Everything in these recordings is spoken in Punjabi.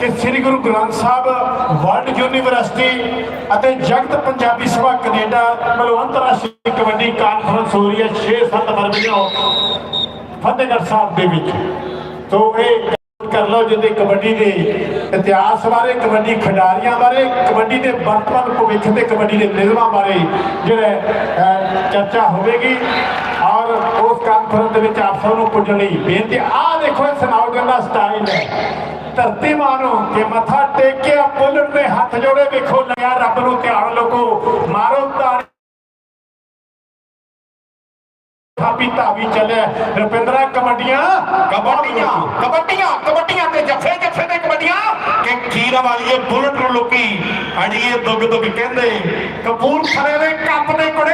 ਕਿ ਸ੍ਰੀ ਗੁਰੂ ਗ੍ਰੰਥ ਸਾਹਿਬ, ਵਰਲਡ ਯੂਨੀਵਰਸਿਟੀ ਅਤੇ ਜਗਤ ਪੰਜਾਬੀ ਸਭਾ ਕੈਨੇਡਾ ਵੱਲੋਂ ਅੰਤਰਰਾਸ਼ਟਰੀ ਕਬੱਡੀ ਕਾਨਫਰੰਸ ਹੋ ਰਹੀ ਹੈ 6-7 ਫਰਵਰੀ ਫਤਿਹਗੜ੍ਹ ਸਾਹਿਬ ਦੇ ਵਿੱਚ। ਤੋਂ ਇਹ ਕਰ ਲਓ ਜਿਹਦੇ ਕਬੱਡੀ ਦੇ ਇਤਿਹਾਸ ਬਾਰੇ, ਕਬੱਡੀ ਖਿਡਾਰੀਆਂ ਬਾਰੇ, ਕਬੱਡੀ ਦੇ ਵਰਤਮਾਨ ਭਵਿੱਖ ਤੇ ਕਬੱਡੀ ਦੇ ਨਿਯਮਾਂ ਬਾਰੇ ਜਿਹੜਾ ਚਰਚਾ ਹੋਵੇਗੀ। ਔਰ ਉਸ ਕਾਨਫਰੰਸ ਦੇ ਵਿੱਚ ਆਪ ਸਭ ਨੂੰ ਪੁੱਜਣ ਲਈ ਬੇਨਤੀ ਆਹ ਦੇਖੋ, ਇਹ ਸੁਣਾਉਣ ਦਾ ਸਟਾਈਲ ਹੈ। ਧਰਤੀ ਮਾਨੋ ਕਿ ਮੱਥਾ ਟੇਕਿਆ ਬੁੱਲਣ ਦੇ ਹੱਥ ਜੋੜੇ ਵੇਖੋ ਲਿਆ ਰੱਬ ਨੂੰ ਧਿਆਨ ਲੋਕੋ, ਮਾਰੋ ਤਾੜੀ ਥਾਪੀ ਧਾਵੀ ਚੱਲਿਆ। ਰੁਪਿੰਦਰਾ ਕਬੱਡੀਆਂ ਕਬੱਡੀਆਂ ਕਬੱਡੀਆਂ ਕਬੱਡੀਆਂ ਤੇ ਜੱਫੇ ਜੱਫੇ ਤੇ ਕਬੱਡੀਆਂ ਕਿ ਖੀਰਾ ਵਾਲੀਏ ਬੁਲਟ ਨੂੰ ਲੋਕੀ, ਅੜੀਏ ਦੁੱਗ ਦੁੱਗ ਕਹਿੰਦੇ ਕਪੂਰ ਕਪੂਰਥਲੇ ਦੇ ਕੱਪ ਦੇ ਕੁੜੇ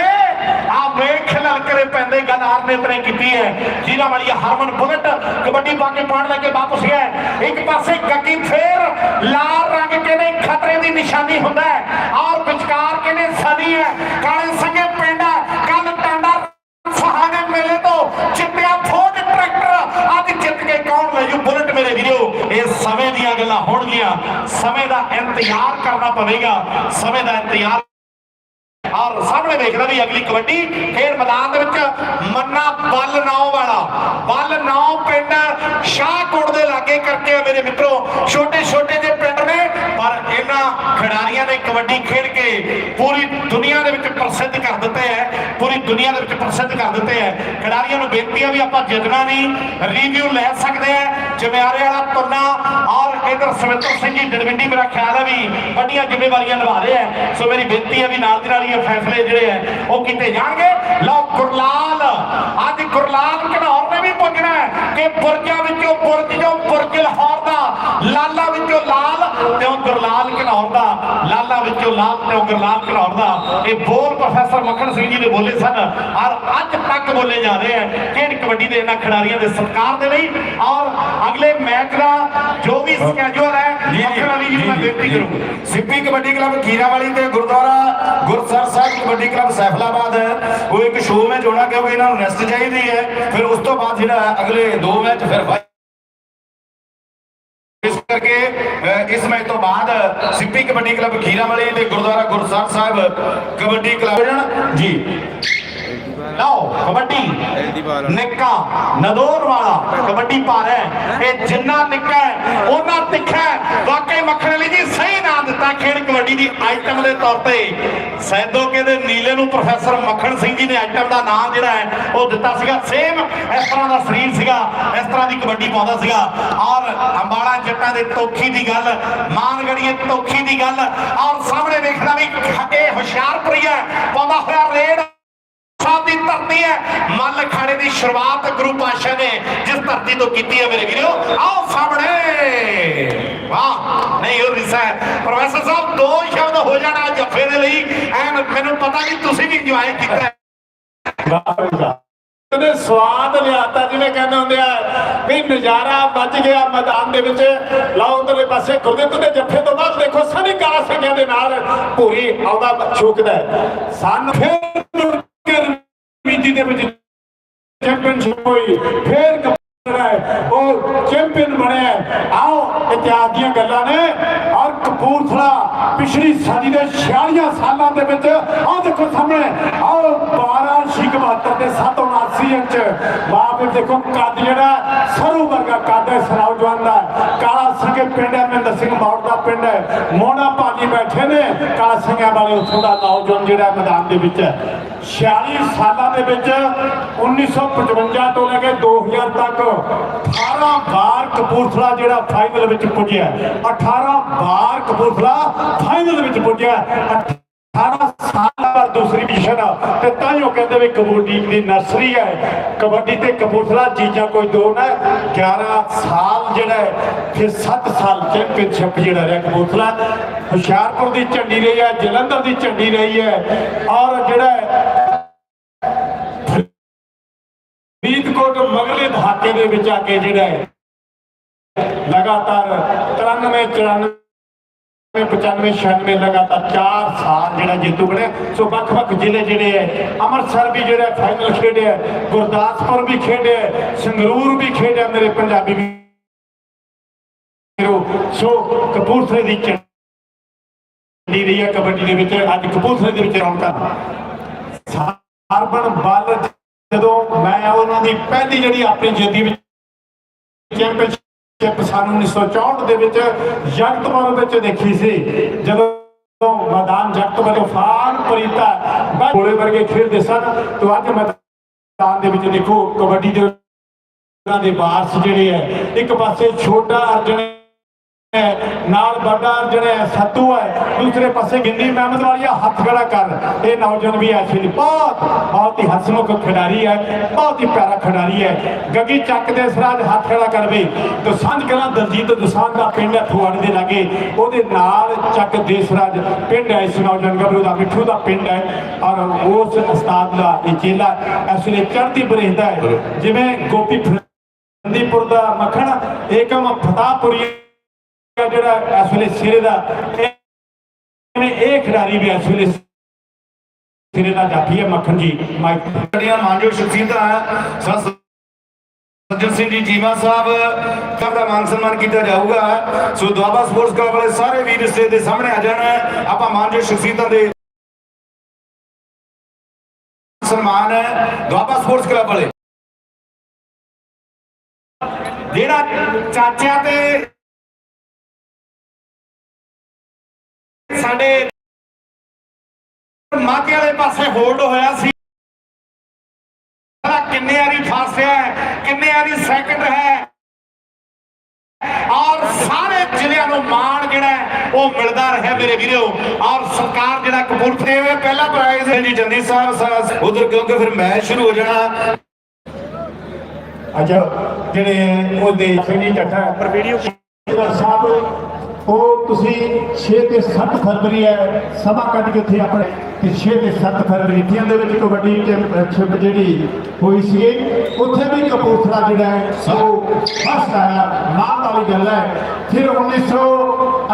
ਲਲਕਰੇ ਪੈਂਦੇ ਗਨਾਰ ਨੇ ਕੀਤੀ ਹੈ। ਖੀਰਾ ਵਾਲੀਏ ਹਰਮਨ ਬੁਲਟ, ਕਬੱਡੀ ਪਾ ਕੇ ਪਾਣ ਲੈ ਕੇ ਵਾਪਸ ਗਿਆ ਇੱਕ ਪਾਸੇ ਗੱਗੀ ਫੇਰ ਲਾਲ ਰੰਗ ਕਹਿੰਦੇ ਖਤਰੇ ਦੀ ਨਿਸ਼ਾਨੀ ਹੁੰਦਾ ਹੈ। ਔਰ ਵਿਚਕਾਰ ਕਹਿੰਦੇ ਸਦੀ ਹੈ? ਕਾਲੇ ਸੰਗੇ ਪਿੰਡ ਕੱਲ ਟਾਂਡਾ ਸਹਾਣੇ ਮੇਲੇ ਤੋਂ ਜਿੱਤਿਆ ਫੌਜ ਟਰੈਕਟਰ। ਅੱਜ ਜਿੱਤ ਕੇ ਕੌਣ ਲੈ ਜੂ ਬੁਲਟ ਮੇਰੇ ਵੀਰੋ? ਇਹ ਸਮੇਂ ਦੀਆਂ ਗੱਲਾਂ ਹੋਣਗੀਆਂ। ਸਮੇਂ ਦਾ ਇੰਤਜ਼ਾਰ ਕਰਨਾ ਪਵੇਗਾ। ਸਮੇਂ ਦਾ ਇੰਤਜ਼ਾਰ ਔਰ ਸਾਹਮਣੇ ਦੇਖਦਾ ਵੀ ਅਗਲੀ ਕਬੱਡੀ ਖੇਡ ਮੈਦਾਨ ਦੇ ਵਿੱਚ ਮੰਨਾ ਬੱਲ ਨਾਉ ਵਾਲਾ। ਬੱਲ ਨਾਉ ਪਿੰਡ ਸ਼ਾਹਕੋਟ ਦੇ ਲਾਗੇ ਕਰਕੇ ਮੇਰੇ ਮਿੱਤਰੋ। ਛੋਟੇ ਛੋਟੇ ਜਿਹੇ ਪਿੰਡ ਨੇ, ਪਰ ਇਹਨਾਂ ਖਿਡਾਰੀਆਂ ਨੇ ਕਬੱਡੀ ਖੇਡ ਕੇ ਪੂਰੀ ਦੁਨੀਆ ਦੇ ਵਿੱਚ ਪ੍ਰਸਿੱਧ ਕਰ ਦਿੱਤੇ ਹੈ। ਪੂਰੀ ਦੁਨੀਆ ਦੇ ਵਿੱਚ ਪ੍ਰਸਿੱਧ ਕਰ ਦਿੱਤੇ ਹੈ। ਖਿਡਾਰੀਆਂ ਨੂੰ ਬੇਨਤੀ ਹੈ ਵੀ ਆਪਾਂ ਜਿੱਤਣਾ ਨਹੀਂ ਰਿਵਿਊ ਲੈ ਸਕਦੇ ਆ। ਜਮਿਆਰੇ ਵਾਲਾ ਪੰਨਾ ਇਧਰ ਸਵਿੰਦਰ ਸਿੰਘ ਜੀ ਡੜਵਿੰਡੀ ਮੇਰਾ ਖਿਆਲ ਹੈ ਵੀ ਵੱਡੀਆਂ ਜ਼ਿੰਮੇਵਾਰੀਆਂ ਨਿਭਾ ਰਹੇ ਆ ਸੋ ਮੇਰੀ ਬੇਨਤੀ ਹੈ ਵੀ ਨਾਲ ਦੀ ਨਾਲ ਇਹ ਫੈਸਲੇ ਜਿਹੜੇ ਆ ਉਹ ਕੀਤੇ ਜਾਣਗੇ। ਲਓ, ਗੁਰਲਾਲ, ਅੱਜ ਗੁਰਲਾਲ ਘਨੌਰ ਨੇ ਵੀ ਪੁੱਛਣਾ ਕਿ ਬੁਰਜਾਂ ਵਿੱਚੋਂ ਬੁਰਜ ਜੋ ਬੁਰਜ ਲਾਹੌਰ ਦਾ, ਲਾਲਾ ਵਿੱਚੋਂ ਲਾਲ ਤੇ ਉਹ ਗੁਰਲਾਲ ਘਨੌਰ ਦਾ, ਲਾਲਾ ਵਿੱਚੋਂ ਲਾਲ ਤੇ ਉਹ ਗੁਰਲਾਲ ਘਨੌਰ ਦਾ। ਇਹ ਬੋਲ ਪ੍ਰੋਫੈਸਰ ਮੱਖਣ ਸਿੰਘ ਜੀ ਨੇ ਬੋਲੇ ਸਨ ਔਰ ਅੱਜ ਤੱਕ ਬੋਲੇ ਜਾ ਰਹੇ ਆ ਕਬੱਡੀ ਦੇ ਇਹਨਾਂ ਖਿਡਾਰੀਆਂ ਦੇ ਸਤਿਕਾਰ ਦੇ ਲਈ ਔਰ ਅਗਲੇ ਮੈਚ ਦਾ ਜੋ ਵੀ ਸਕੇਜੂਲ ਹੈ ਮੱਖਣ ਵਾਲੀ ਜੀ ਨੂੰ ਮੈਂ ਬੇਨਤੀ ਕਰੂੰਗਾ। ਸਿੱਪੀ ਕਬੱਡੀ ਕਲੱਬ ਖੀਰਾਵਾਲੀ ਤੇ ਗੁਰਦੁਆਰਾ ਗੁਰਸਰ ਸਾਹਿਬ ਕਬੱਡੀ ਕਲੱਬ ਸੈਫਲਾਬਾਦ ਉਹ ਇੱਕ ਸ਼ੋਅ ਮੈਚ ਹੋਣਾ ਕਿਉਂਕਿ ਇਹਨਾਂ ਨੂੰ ਰੈਸਟ ਚਾਹੀਦੀ ਹੈ। ਫਿਰ ਉਸ ਤੋਂ ਬਾਅਦ ਜਿਹੜਾ ਅਗਲੇ ਦੋ ਮੈਚ ਫਿਰ ਇਸ ਕਰਕੇ ਇਸ ਮੈਚ ਤੋਂ ਬਾਅਦ ਸਿੱਪੀ ਕਬੱਡੀ ਕਲੱਬ ਖੀਰਾਵਾਲੀ ਤੇ ਗੁਰਦੁਆਰਾ ਗੁਰਸਰ ਸਾਹਿਬ ਕਬੱਡੀ ਕਲੱਬ ਜੀ। ਲਓ ਕਬੱਡੀ। ਨਿੱਕਾ ਨਦੌਰ ਵਾਲਾ ਕਬੱਡੀ ਪਾ ਰਿਹਾ ਹੈ। ਇਹ ਜਿੰਨਾ ਨਿੱਕਾ ਹੈ ਉਹਨਾਂ ਤਿੱਖਾ। ਵਾਕਈ ਮੱਖਣ ਵਾਲੀ ਜੀ ਸਹੀ ਨਾਮ ਦਿੱਤਾ ਖੇਡ ਕਬੱਡੀ ਦੀ ਆਈਟਮ ਦੇ ਤੌਰ ਤੇ। ਸੈਦੋਕੇ ਦੇ ਨੀਲੇ ਨੂੰ ਪ੍ਰੋਫੈਸਰ ਮੱਖਣ ਸਿੰਘ ਜੀ ਨੇ ਆਈਟਮ ਦਾ ਨਾਮ ਜਿਹੜਾ ਹੈ ਉਹ ਦਿੱਤਾ ਸੀਗਾ। ਸੇਮ ਇਸ ਤਰ੍ਹਾਂ ਦਾ ਸਰੀਰ ਸੀਗਾ ਇਸ ਤਰ੍ਹਾਂ ਦੀ ਕਬੱਡੀ ਪਾਉਂਦਾ ਸੀਗਾ। ਔਰ ਅੰਬਾਲਾ ਜੱਟਾਂ ਦੇ ਤੋਖੀ ਦੀ ਗੱਲ ਮਾਨਗੜੀਏ ਤੋਖੀ ਦੀ ਗੱਲ। ਔਰ ਸਾਹਮਣੇ ਦੇਖਦਾ ਵੀ ਇਹ ਹੁਸ਼ਿਆਰਪੁਰੀ ਹੈ। ਪਾਉਂਦਾ ਹੋਇਆ ਰੇਡ। ਦੀ ਧਰਤੀ ਹੈ। ਮੱਲ ਖਾੜੇ ਦੀ ਸ਼ੁਰੂਆਤ ਗੁਰੂ ਪਾਤਸ਼ਾਹ ਨੇ ਜਿਸ ਧਰਤੀ ਤੋਂ ਕੀਤੀ ਹੈ ਮੇਰੇ ਵੀਰੋ। ਆਓ ਸਾਹਮਣੇ। ਵਾਹ, ਨਹੀਂ, ਉਹ ਰਿਸਾ ਪ੍ਰੋਫੈਸਰ ਸਾਹਿਬ, ਦੋ ਸ਼ਬਦ ਹੋ ਜਾਣਾ ਜੱਫੇ ਦੇ ਲਈ। ਐਨ, ਮੈਨੂੰ ਪਤਾ ਨਹੀਂ ਤੁਸੀਂ ਵੀ ਇੰਜੋਏ ਕੀਤਾ ਹੈ। ਸਵਾਦ ਲਿਆਤਾ ਜਿਵੇਂ ਕਹਿੰਦੇ ਹੁੰਦੇ ਆ, ਵੀ ਨਜ਼ਾਰਾ ਵੱਜ ਗਿਆ ਮੈਦਾਨ ਦੇ ਵਿੱਚ। ਲਓ, ਉਧਰਲੇ ਪਾਸੇ ਗੁਰਦਿੱਤ ਦੇ ਜੱਫੇ ਤੋਂ ਬਾਅਦ ਦੇਖੋ, ਸਨੀ ਕਾਲਾ ਸਿੰਘਾਂ ਦੇ ਨਾਲ ਪੂਰੀ ਆਉਂਦਾ ਛੂਕਦਾ ਸਾਨੂੰ ਫਿਰ ਰਣਨੀਤੀ ਦੇ ਵਿੱਚ ਚੈਂਪੀਅਨਸ਼ਿਪ ਹੋਈ ਫਿਰ ਕਪੂਰ ਹੈ ਚੈਂਪੀਅਨ ਬਣਿਆ ਆਓ, ਇਤਿਹਾਸ ਦੀਆਂ ਗੱਲਾਂ ਨੇ। ਔਰ ਕਪੂਰਥਲਾ ਪਿਛਲੀ ਸਦੀ ਦੇ 46 ਸਾਲਾਂ ਦੇ ਵਿੱਚ ਆਹ ਦੇਖੋ ਸਾਹਮਣੇ। ਆਓ 12 ਸ਼ਿਕ 72 ਤੇ 779 ਇੰਚ। ਬਾਪ ਦੇਖੋ, ਕੱਦ ਜਿਹੜਾ ਸਿੰਘ ਮੌੜ ਦਾ ਪਿੰਡ ਹੈ। ਮੋਨਾ ਭਾਜੀ ਬੈਠੇ ਨੇ। ਕਾਲਾ ਸਿੰਘਾਂ ਵਾਲੇ ਉੱਥੋਂ ਦਾ ਨੌਜਵਾਨ ਜਿਹੜਾ ਮੈਦਾਨ ਦੇ ਵਿੱਚ ਹੈ। 46 ਸਾਲਾਂ ਦੇ ਵਿੱਚ 1955 ਤੋਂ ਲੈ ਕੇ 2000 ਤੱਕ 18 ਵਾਰ ਕਪੂਰਥਲਾ ਜਿਹੜਾ ਫਾਈਨਲ ਵਿੱਚ ਪੁੱਜਿਆ 18 ਵਾਰ ਕਪੂਰਥਲਾ ਫਾਈਨਲ ਵਿੱਚ ਪੁੱਜਿਆ 18 ਸਾਲ ਬਾਅਦ ਦੂਸਰੀ ਪੋਜੀਸ਼ਨ ਤੇ ਤਾਂ ਹੀ ਉਹ ਕਹਿੰਦੇ ਵੀ ਕਬੱਡੀ ਦੀ ਨਰਸਰੀ ਹੈ। ਕਬੱਡੀ ਤੇ ਕਪੂਰਥਲਾ ਚੀਜ਼ਾਂ ਕੋਈ ਦੋ ਨਾ 11 ਸਾਲ ਜਿਹੜਾ ਫਿਰ 7 ਸਾਲ ਚੈਂਪੀਅਨਸ਼ਿਪ ਜਿਹੜਾ ਰਿਹਾ ਕਪੂਰਥਲਾ। ਹੁਸ਼ਿਆਰਪੁਰ ਦੀ ਝੰਡੀ ਰਹੀ ਹੈ, ਜਲੰਧਰ ਦੀ ਝੰਡੀ ਰਹੀ ਹੈ। ਔਰ ਜਿਹੜਾ ਫਰੀਦਕੋਟ ਮਗਲੇ ਦਹਾਕੇ ਦੇ ਵਿੱਚ ਆ ਕੇ ਜਿਹੜਾ ਹੈ, ਲਗਾਤਾਰ 93 94 95 96 ਲਗਾਤਾਰ 4 ਸਾਲ ਜਿਹੜਾ ਜੇਤੂ ਬਣਿਆ। ਸੋ ਵੱਖ-ਵੱਖ ਜ਼ਿਲ੍ਹੇ ਜਿਹੜੇ ਹੈ ਅੰਮ੍ਰਿਤਸਰ ਵੀ ਜਿਹੜਾ ਫਾਈਨਲ ਖੇਡਿਆ ਗੁਰਦਾਸਪੁਰ ਵੀ ਖੇਡਿਆ ਸੰਗਰੂਰ ਵੀ ਖੇਡਿਆ ਮੇਰੇ ਪੰਜਾਬੀ ਵੀਰੋ। ਸੋ ਕਪੂਰਥਲੇ ਦੀ ਚੰਡੀ ਰਹੀ ਹੈ ਕਬੱਡੀ ਦੇ ਵਿੱਚ। ਅੱਜ ਕਪੂਰਥਲੇ ਦੇ ਵਿੱਚ ਰੌਣਕਾਂ ਸਾਰਬਨ ਬੱਲ ਜਦੋਂ ਮੈਂ ਉਹਨਾਂ ਦੀ ਪਹਿਲੀ ਜਿਹੜੀ ਆਪਣੀ ਜ਼ਿੰਦਗੀ ਵਿੱਚ ਚੈਂਪੀਅਨਸ਼ਿਪ ਸਾਨੂੰ 1964 ਦੇ ਵਿੱਚ ਜਗਤਪੁਰ ਵਿੱਚ ਦੇਖੀ ਸੀ। ਜਦੋਂ ਮੈਦਾਨ ਜਗਤਪੁਰ ਤੂਫਾਨ ਪਰੀਤਾ ਗੋਲੇ ਵਰਗੇ ਖੇਡਦੇ ਸਨ, ਤੋਂ ਅੱਜ ਮੈਦਾਨ ਦੇ ਵਿੱਚ ਦੇਖੋ ਕਬੱਡੀ ਦੇ ਉਹਨਾਂ ਦੇ ਵਾਰਸ ਜਿਹੜੇ ਹੈ, ਇੱਕ ਪਾਸੇ ਛੋਟਾ ਅਰਜਨ ਨਾਲ ਵੱਡਾ ਅਰਜਨ ਸੱਤੂ ਹੈ। ਦੂਸਰੇ ਪਾਸੇ ਗਿੰਦੀ ਮਹਿਮਦ ਵਾਲੀਆ ਹੱਥ ਖੜਾ ਕਰ। ਇਹ ਨੌਜਵਾਨ ਵੀ ਐਸੇ ਬਹੁਤ ਬਹੁਤ ਹੀ ਹਸਮੁਖ ਖਿਡਾਰੀ ਹੈ। ਬਹੁਤ ਹੀ ਪਿਆਰਾ ਖਿਡਾਰੀ ਹੈ। ਗੱਗੀ ਚੱਕ ਦੇ ਸਰਾਜ ਹੱਥ ਖੜਾ ਕਰਵੇ ਤੇ ਸੰਧ ਕਲਾਂ ਦਲਜੀਤ ਦੁਸਾਨ ਦਾ ਪਿੰਡ ਹੈ ਫੁਆੜੇ ਦੇ ਲਾਗੇ। ਉਹਦੇ ਨਾਲ ਚੱਕ ਦੇਸਰਾਜ ਪਿੰਡ ਹੈ। ਇਸ ਨੌਜਵਾਨ ਗੱਭਰੂ ਦਾ, ਮਿੱਠੂ ਦਾ ਪਿੰਡ ਹੈ। ਔਰ ਉਸ ਉਸਤਾਦ ਦਾ ਇਹ ਚੇਲਾ ਇਸ ਵੇਲੇ ਚੜ੍ਹਦੀ ਬਰੇਹਦਾ ਹੈ। ਜਿਵੇਂ ਗੋਪੀ ਫੰਦੀਪੁਰ ਦਾ ਮੱਖਣ, ਏਕਮ ਫਤਾਪੁਰੀ ਜਿਹੜਾ ਇਸ ਵੇਲੇ ਸਿਰੇ ਦਾ ਇਹ ਖਿਡਾਰੀ ਵੀ ਇਸ ਵੇਲੇ ਸਿਰੇ ਦਾ ਜਾਫੀ ਹੈ ਮੱਖਣ ਜੀ, ਮਾਈਕ ਸਾਡੀਆਂ ਮਾਨਯੋਗ ਸ਼ਖਸੀਅਤਾਂ, ਸੰ ਸੱਜਣ ਸਿੰਘ ਜੀ ਜੀਵਾ ਸਾਹਿਬ ਦਾ ਮਾਨ ਸਨਮਾਨ ਕੀਤਾ ਜਾਊਗਾ। ਸੋ ਦੁਆਬਾ ਸਪੋਰਟਸ ਕਲੱਬ ਵਾਲੇ ਸਾਰੇ ਵੀਰ ਇਸ ਦੇ ਸਾਹਮਣੇ ਆ ਜਾਣ। ਆਪਾਂ ਮਾਨਯੋਗ ਸ਼ਖਸੀਅਤਾਂ ਦੇ ਸਨਮਾਨ ਹੈ ਦੁਆਬਾ ਸਪੋਰਟਸ ਕਲੱਬ ਵਾਲੇ। ਜਿਹੜਾ ਚਾਚਿਆਂ ਤੇ ਸਾਡੇ ਮਾਝੇ ਵਾਲੇ ਪਾਸੇ ਹੋਲਡ ਹੋਇਆ ਸੀ। ਕਿੰਨੇ ਵਾਰੀ ਫਸਿਆ ਹੈ, ਕਿੰਨੇ ਵਾਰੀ ਸੈਕਿੰਡ ਹੈ। ਔਰ ਸਾਰੇ ਜ਼ਿਲ੍ਹਿਆਂ ਨੂੰ ਮਾਣ ਜਿਹੜਾ ਉਹ ਮਿਲਦਾ ਰਿਹਾ ਮੇਰੇ ਵੀਰੋ। ਔਰ ਸਰਕਾਰ ਜਿਹੜਾ ਕਪੂਰਥਲੇ ਇਹ ਪਹਿਲਾ ਪ੍ਰਾਈਜ਼ ਹੈ ਜੀ ਜੰਦੀ ਸਾਹਿਬ ਉਧਰ ਕਿਉਂਕਿ ਫਿਰ ਮੈਚ ਸ਼ੁਰੂ ਹੋ ਜਾਣਾ। ਅੱਜ ਜਿਹੜੇ ਉਹਦੇ ਸਿੰਘੀ ਚੱਠਾ ਪਰ ਵੀਡੀਓ ਸਾਹਿਬ ਉਹ ਤੁਸੀਂ 6 ਤੇ 7 ਫਰਵਰੀ ਹੈ ਸਭਾ ਕੱਢ ਕੇ ਉੱਥੇ ਆਪਣੇ ਤੇ 6 ਤੇ 7 ਫਰਵਰੀ ਤੀਆਂ ਦੇ ਵਿੱਚ ਕਬੱਡੀ ਚੈਂਪੀਅਨਸ਼ਿਪ ਜਿਹੜੀ ਹੋਈ ਸੀ ਉੱਥੇ ਵੀ ਕਪੂਰਥਲਾ ਜਿਹੜਾ ਹੈ ਸੋ ਫਸਟ ਆਇਆ ਮਾਣ ਵਾਲੀ ਗੱਲ ਹੈ। ਫਿਰ 1900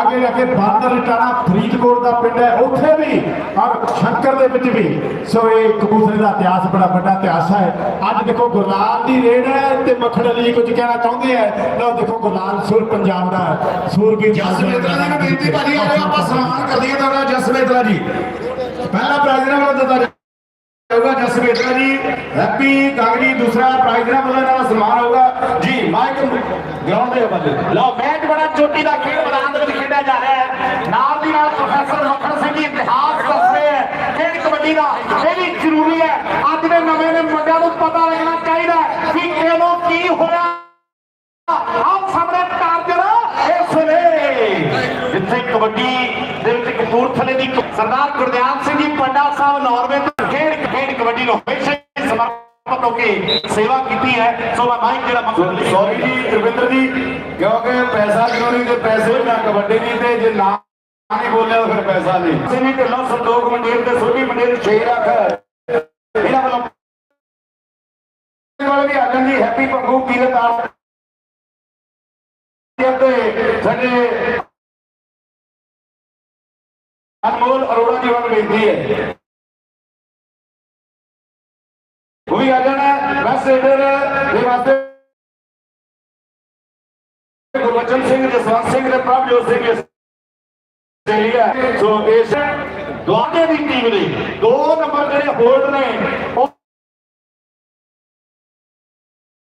ਅੱਗੇ ਜਾ ਕੇ ਬਾਦਰ ਟਾਣਾ ਫਰੀਦਕੋਟ ਦਾ ਪਿੰਡ ਹੈ। ਉੱਥੇ ਵੀ ਔਰ ਸ਼ੰਕਰ ਦੇ ਵਿੱਚ ਵੀ ਸੋ ਇਹ ਕਪੂਰਥਲੇ ਦਾ ਇਤਿਹਾਸ ਬੜਾ ਵੱਡਾ ਇਤਿਹਾਸ ਹੈ। ਅੱਜ ਦੇਖੋ ਗੁਰਲਾਲ ਦੀ ਰੇਡ ਹੈ ਤੇ ਮੱਖਣ ਅਲੀ ਕੁਝ ਕਹਿਣਾ ਚਾਹੁੰਦੇ ਹੈ। ਲਓ ਦੇਖੋ ਗੁਰਲਾਲ ਸੁਰ ਪੰਜਾਬ ਦਾ ਸੂਰਬੀਰ ਜਸਵੇਦਰਾ ਜੀ ਨੂੰ ਬੇਨਤੀ ਭਾਜੀ ਆਪਾਂ ਸਨਮਾਨ ਕਰ ਦਈਏ ਤੁਹਾਡਾ ਜੀ। ਪਹਿਲਾ ਪ੍ਰਾਈਜ਼ ਨਾਲ ਵੱਲੋਂ ਦਿੱਤਾ ਜਾਊਗਾ ਜਸਵੇਦਰਾ ਜੀ। ਹੈਪੀ ਕਾਂਗੜੀ ਦੂਸਰਾ ਪ੍ਰਾਈਜ਼ ਨਾਲ ਵੱਲੋਂ ਇਹਨਾਂ ਦਾ ਸਨਮਾਨ ਹੋਊਗਾ। ਜੀ ਮਾਈਕ ਗਰਾਊਂਡ ਦੇ ਵੱਲ। ਲਓ, ਮੈਚ ਬੜਾ ਚੋਟੀ ਦਾ ਖੇਡ ਮੈਦਾਨ ਦੇ ਵਿੱਚ ਖੇਡਿਆ ਜਾ ਰਿਹਾ ਹੈ। ਨਾਲ ਦੀ ਨਾਲ ਪ੍ਰੋਫੈਸਰ ਮੱਖਣ ਸਿੰਘ ਜੀ ਇਤਿਹਾਸ ਦੱਸਦੇ ਹੈ ਖੇਡ ਕਬੱਡੀ ਦਾ ਇਹ ਵੀ ਜ਼ਰੂਰੀ ਹੈ। ਅੱਜ ਦੇ ਨਵੇਂ ਦੇ ਮੁੰਡਿਆਂ ਨੂੰ ਪਤਾ ਲੱਗਣਾ ਚਾਹੀਦਾ ਕਿ ਕਿਉਂ ਕੀ ਹੋਇਆ। ਆਪ ਸਾਹਮਣੇ ਟਾਰਗੇਟ ਇਸ ਵੇਲੇ, ਜਿੱਥੇ ਕਬੱਡੀ ਦੇ ਵਿੱਚ ਕਪੂਰਥਲੇ ਦੀ ਸਰਦਾਰ ਗੁਰਦਿਆਲ ਸਿੰਘ ਜੀ ਪੰਡਾ ਸਾਹਿਬ ਨਾਰਵੇ ਤੋਂ ਖੇਡ ਖੇਡ ਕਬੱਡੀ ਨੂੰ ਹਮੇਸ਼ਾ ਹੀ ਸਮਰਪਿਤ ਹੋ ਕੇ ਸੇਵਾ ਕੀਤੀ ਹੈ ਸੋ ਮੈਂ ਮਾਈਕ ਜਿਹੜਾ ਲਈ ਸੌਰੀ ਜੀ ਰਵਿੰਦਰ ਜੀ ਕਿਉਂਕਿ ਪੈਸਾ ਜ਼ਰੂਰੀ ਤੇ ਪੈਸੇ ਨਾ ਕਬੱਡੀ ਨਹੀਂ ਤੇ ਜੇ ਨਾ ਨਹੀਂ ਬੋਲਿਆ ਫਿਰ ਪੈਸਾ ਨਹੀਂ। ਸੇਵੀ ਢਿੱਲੋਂ ਸੰਤੋਖ ਮੰਡੇਰ ਤੇ ਸੁਰਭੀ ਮੰਡੇਰ 6 ਲੱਖ ਇਹਨਾਂ ਵੱਲੋਂ ਕੋਲ ਵੀ ਆਜਣ ਜੀ ਹੈਪੀ ਭੰਗੂ ਕੀਰਤਾਰ ਤੇ ਸਾਡੇ ਅਨਮੋਲ ਅਰੋੜਾ ਜੀ ਵੱਲ ਬੇਨਤੀ ਹੈ। ਉਹ ਵੀ ਆ ਜਾਣਾ ਬਸ ਏਡਰ ਦੇ ਵਾਸਤੇ ਗੁਰਬਚਨ ਸਿੰਘ ਜਸਵੰਤ ਸਿੰਘ ਤੇ ਪ੍ਰਭਜੋਤ ਸਿੰਘ ਆਸਟ੍ਰੇਲੀਆ ਸੋ ਇਸ ਦੁਆਬੇ ਦੀ ਟੀਮ ਦੇ ਦੋ ਨੰਬਰ ਜਿਹੜੇ ਹੋਲਡ ਨੇ ਉਹ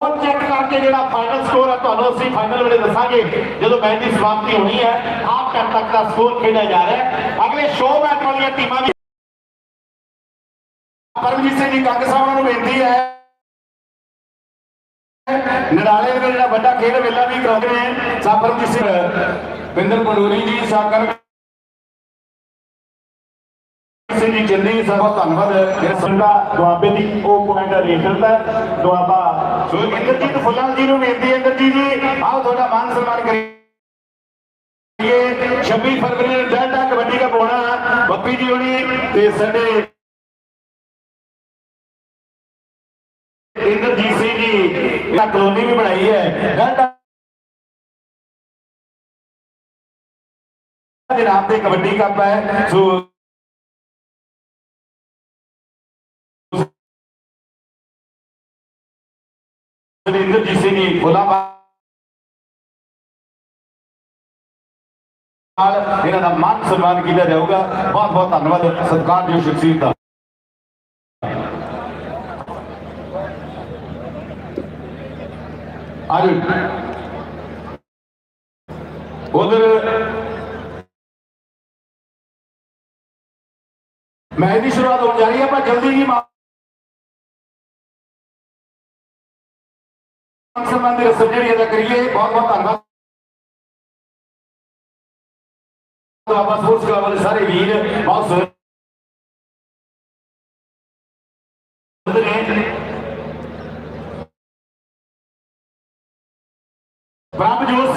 ਉਹ ਚੈੱਕ ਕਰਕੇ ਜਿਹੜਾ ਫਾਈਨਲ ਸਕੋਰ ਹੈ ਤੁਹਾਨੂੰ ਅਸੀਂ ਫਾਈਨਲ ਵੇਲੇ ਦੱਸਾਂਗੇ। ਜਦੋਂ ਮੈਚ ਦੀ ਸਮਾਪਤੀ ਹੋਣੀ ਹੈ ਹਾਫ ਟਾਈਮ ਤੱਕ ਦਾ ਸਕੋਰ ਖੇਡਿਆ ਜਾ ਰਿਹਾ ਹੈ। ਅਗਲੇ ਸ਼ੋਅ ਮੈਚ ਵਾਲੀਆਂ ਟੀਮਾਂ ਵੀ ਪਰਮਜੀਤ ਸਿੰਘ ਜੀ ਕੰਗ ਸਾਹਿਬ ਨੂੰ ਬੇਨਤੀ ਹੈ। ਨੜਾਲੇ ਦੇ ਜਿਹੜਾ ਵੱਡਾ ਖੇਡ ਮੇਲਾ ਵੀ ਕਰਾਉਂਦੇ ਨੇ, ਸਾ ਸਿੰਘ, ਬਿੰਦਰ ਪੰਡੋਰੀ ਜੀ ਸਾਕਰ ਸਿੰਘ ਜੀ ਚੰਦੀ ਸਾਹਿਬ ਧੰਨਵਾਦ। ਜਿਹੜਾ ਸੰਡਾ ਦੁਆਬੇ ਦੀ ਉਹ ਪੁਆਇੰਟ ਰੇਟਰ ਦਾ ਦੁਆਬਾ ਸੋ ਇੰਦਰਜੀਤ ਫੁੱਲਾਂ ਜੀ ਨੂੰ ਬੇਨਤੀ ਹੈ, ਇੰਦਰਜੀਤ ਜੀ, ਆਓ ਤੁਹਾਡਾ ਮਾਨ ਸਨਮਾਨ ਕਰੀਏ। 26 ਫਰਵਰੀ ਨੂੰ ਡੈਲਟਾ ਕਬੱਡੀ ਦਾ ਪਾਉਣਾ ਬੱਪੀ ਜੀ ਹੋਣੀ ਤੇ ਸਾਡੇ ਇਹ ਕਲੋਨੀ ਵੀ ਬਣਾਈ ਹੈ। ਡੈਲਟਾ ਦੇ ਨਾਮ ਤੇ ਕਬੱਡੀ ਕੱਪ ਹੈ। ਸੋ ਇੰਦਰਜੀਤ ਸਿੰਘ ਜੀ ਨਾਲ ਇਹਨਾਂ ਦਾ ਮਾਨ ਸਨਮਾਨ ਕੀਤਾ ਜਾਊਗਾ। ਬਹੁਤ ਬਹੁਤ ਧੰਨਵਾਦ ਸਤਿਕਾਰਯੋਗ ਸ਼ਖਸੀਅਤ ਦਾ। ਆਜੋ ਉਧਰ ਮੈਚ ਦੀ ਸ਼ੁਰੂਆਤ ਹੋਣ ਜਾ ਰਹੀ ਹੈ ਆਪਾਂ ਜਲਦੀ ਜੀ ਸਨਮਾਨ ਦੀ ਰਸਮ ਜਿਹੜੀ ਅਦਾ ਕਰੀਏ ਬਹੁਤ ਬਹੁਤ ਧੰਨਵਾਦ ਬਾਬਾ ਸਪੋਰਟਸ ਕਲੱਬ ਵਾਲੇ ਸਾਰੇ ਵੀਰ ਬਹੁਤ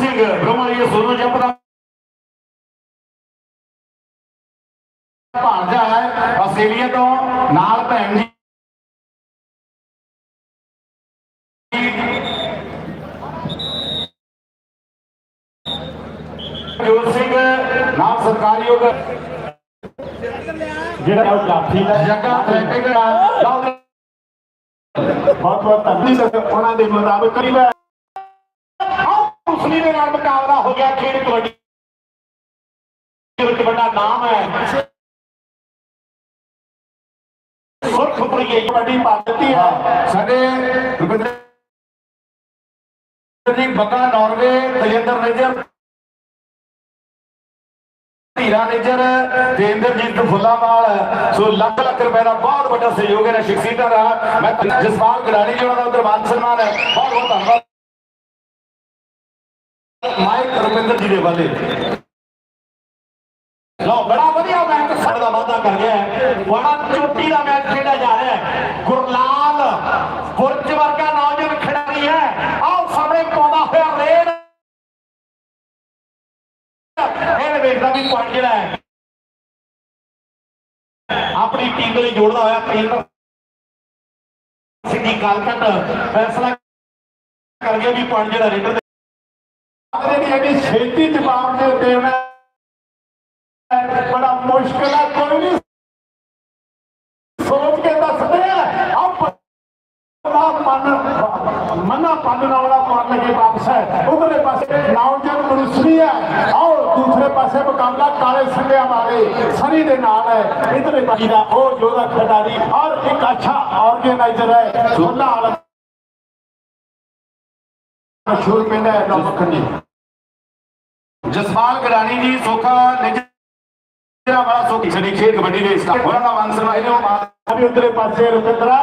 ਸਿੰਘ ਬ੍ਰਹਮਲੀਆ ਸੋਨੂ ਜੰਪ ਦਾ ਹੈ ਆਸਟ੍ਰੇਲੀਆ ਤੋਂ ਨਾਲ ਭੈਣ ਜੀ। ਜੋਤ ਸਿੰਘ, ਨਾਲ ਸਰਕਾਰੀਯੋਗ ਜਿਹੜਾ ਉਹ ਜਾਫੀ ਦਾ ਜੱਗਾ ਐਥਲੈਟਿਕ ਦਾ, ਬਹੁਤ ਬਹੁਤ ਧੰਨਵਾਦ। ਉਹਨਾਂ ਦੇ ਮੁਤਾਬਕ ਕਰੀਬ ਹੈ ਮੁਸਲੀ ਦੇ ਨਾਲ ਮੁਕਾਬਲਾ ਹੋ ਗਿਆ, ਖੇਡ ਕਬੱਡੀ ਵਿੱਚ ਵੱਡਾ ਨਾਮ ਹੈ। ਸੁਰਖਪੁਰੀ ਕਬੱਡੀ ਪਾ ਦਿੱਤੀ ਹੈ। ਸਾਡੇ ਰੁਪਿੰਦਰ ਜੀ, ਬੱਗਾ, ਨਾਰਵੇ, ਤਜਿੰਦਰ ਨਿਜਰ, ਧੀਰਾ ਨਿਜਰ ਤੇਂਦਰਜੀਤ ਫੁੱਲਾਵਾਲ ਸੋ ਲੱਖ ਲੱਖ ਰੁਪਏ ਦਾ ਬਹੁਤ ਵੱਡਾ ਸਹਿਯੋਗ ਹੈ। ਸ਼ਖਸੀਅਤਾਂ ਦਾ ਮੈਂ ਜਸਪਾਲ ਗੜਾਣੀ ਜੀ ਉਹਨਾਂ ਦਾ ਉਧਰ ਮਾਨ ਸਨਮਾਨ ਹੈ। ਬਹੁਤ ਬਹੁਤ ਧੰਨਵਾਦ। ਮਾਈਕ ਰੁਪਿੰਦਰ ਜੀ ਦੇ ਵਾਲੇ। ਲਓ, ਬੜਾ ਵਧੀਆ ਮੈਚ ਸਾਡੇ ਦਾ ਵਾਅਦਾ ਕਰ ਗਿਆ ਹੈ। ਬੜਾ ਚੋਟੀ ਦਾ ਮੈਚ ਖੇਡਿਆ ਜਾ ਰਿਹਾ ਹੈ। ਗੁਰਲਾਲ ਬੁਰਜ ਵਰਗਾ ਨੌਜਵਾਨ ਖਿਡਾਰੀ ਹੈ। ਆਓ ਸਾਹਮਣੇ ਪਾਉਂਦਾ ਹੋਇਆ ਰੇਡ। ਇਹ ਵੇਖਦਾ ਵੀ ਪੁਆਇੰਟ ਜਿਹੜਾ ਹੈ। ਆਪਣੀ ਟੀਮ ਦੇ ਲਈ ਜੋੜਦਾ ਹੋਇਆ ਕੇਂਦਰ ਸਿੱਧੀ ਕਾਲਕਟ ਫੈਸਲਾ ਕਰ ਗਿਆ ਵੀ ਪੁਆਇੰਟ ਜਿਹੜਾ ਰੇਡਰ ਜਿਹੜੀ ਹੈਗੀ ਛੇਤੀ ਜਵਾਬ ਦੇ ਦੇਣਾ ਬੜਾ ਮੁਸ਼ਕਿਲ ਹੈ ਕੋਈ ਨਹੀਂ। ਸੋਚ ਕੇ ਦੱਸਦੇ ਆ ਮਨ ਮਨਾ ਪਾਲਣ ਵਾਲਾ ਪਾਣ ਲਗੇ ਵਾਪਸ। ਹੈ ਉਧਰਲੇ ਪਾਸੇ ਨੌਜਵਾਨ ਮਨੁੱਖੀ ਹੈ। ਆਓ ਦੂਸਰੇ ਪਾਸੇ ਮੁਕਾਬਲਾ ਕਾਲੇ ਸੰਗਿਆ ਵਾਲੇ ਸਨੀ ਦੇ ਨਾਲ ਹੈ। ਇਧਰਲੇ ਪਾਸੇ ਦਾ ਉਹ ਯੋਧਾ ਖਿਡਾਰੀ ਔਰ ਇੱਕ ਅੱਛਾ ਆਰਗੇਨਾਈਜ਼ਰ ਹੈ। ਸੋਨਾ ਵਾਲਾ ਮਸ਼ਹੂਰ ਪਿੰਡ ਹੈ ਨੌਬਖੰਡੀ ਜਸਪਾਲ ਗੜਾਣੀ ਜੀ, ਸੋਖਾ ਨਿਜਰਾ ਵਾਲਾ ਸੋਖੀ ਛੜੀ ਖੇਡ ਕਬੱਡੀ ਦੇ ਸਟਾਫ। ਉਹਨਾਂ ਦਾ ਮਾਨ ਸਨਮਾਨ ਇਹਨੇ ਉਹ ਮਾਨ ਅਭੀ ਉਧਰੇ ਪਾਸੇ ਰੁਪਿੰਦਰਾ।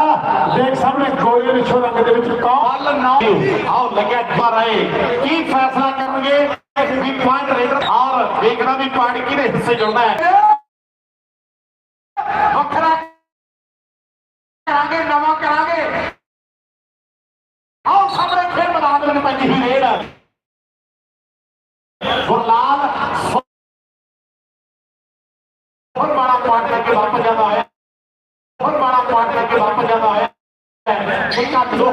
ਦੇਖ ਸਾਹਮਣੇ ਗੋਲੀਆਂ ਨਿਸ਼ੋ ਰੰਗ ਦੇ ਵਿੱਚ ਕੌਣ? ਕੱਲ ਨਾ ਆਓ, ਲੱਗਿਆ ਪਰ ਆਏ ਕੀ ਫੈਸਲਾ ਕਰਨਗੇ? ਵੀ ਪੁਆਇੰਟ ਰੇਡਰ ਔਰ ਵੇਖਣਾ ਵੀ ਪੁਆਇੰਟ ਕਿਹਦੇ ਹਿੱਸੇ ਜੁੜਨਾ ਹੈ। ਵੱਖਰਾ ਕਰਾਂਗੇ, ਨਵਾਂ ਸਾਹਮਣੇ ਖੇਡ ਮੈਦਾਨ ਦੇ ਵਿੱਚ ਪੈਂਦੀ ਹੀ ਰੇਡ ਗੁਰਲਾਲ ਬਹੁਤ ਬੜਾ ਪੁਆਇੰਟ ਕਰਕੇ ਵਾਪਸ ਜਾਂਦਾ ਹੈ ਬਹੁਤ ਬੜਾ ਪੁਆਇੰਟ ਕਰਕੇ ਵਾਪਸ ਜਾਂਦਾ ਹੈ ਇੱਕ ਅੱਠ ਦੋ